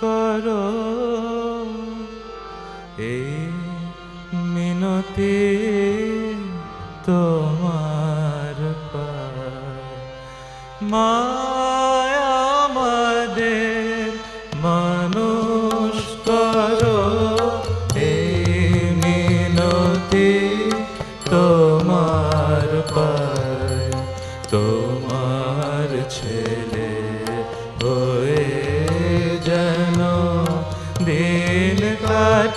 করো। এই মিনতি তোমার পায়। মায়া আমাদের মানুষ করো। এই মিনতি তোমার পায়। তোমার ছেলে হয়ে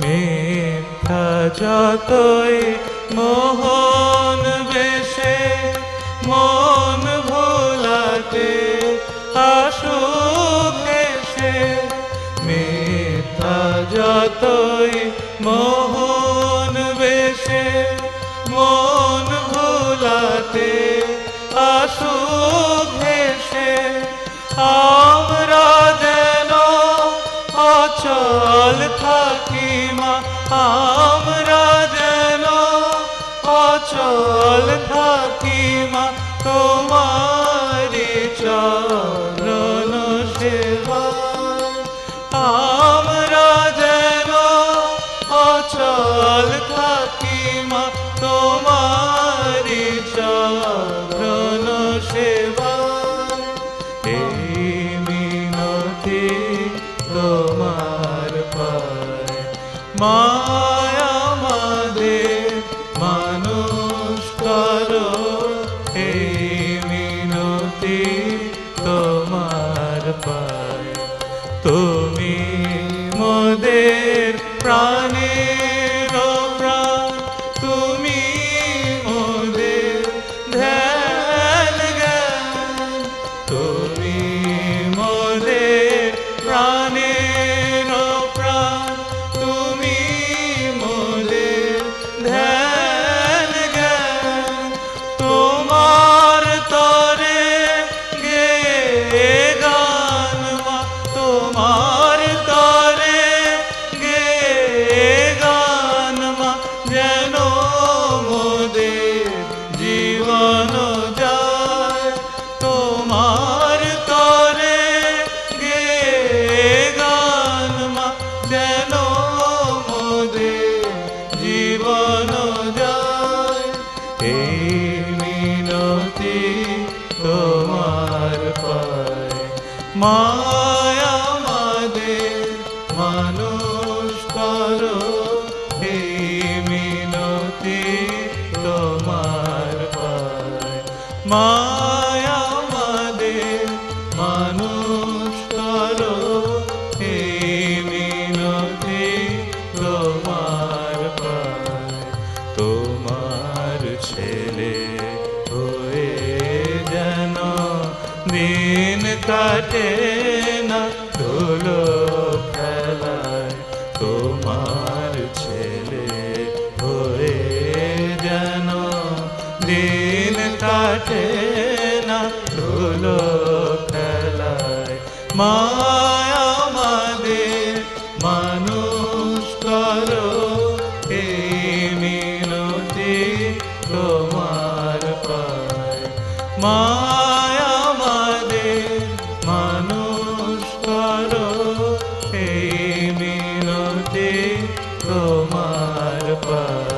মিথ্যা যতই মোহন বেশে মন ভোলাতে আসুক এসে। মিথ্যা যতই মোহন বেশে মন ভোলাতে মায়া আমাদের মানুষ করো এই মিনতি তোমার পায়। তুমি মিনতি তোমার পায়। মায়া আমাদের মানুষ করো। কাটে না ধুলো খেলায় তোমার ছেলে হয়ে যেন দিন কাটে না ধুলো খেলায় মায়া মাদে মানুষ করো মিনতি তোমার পায়। মা তোমার পা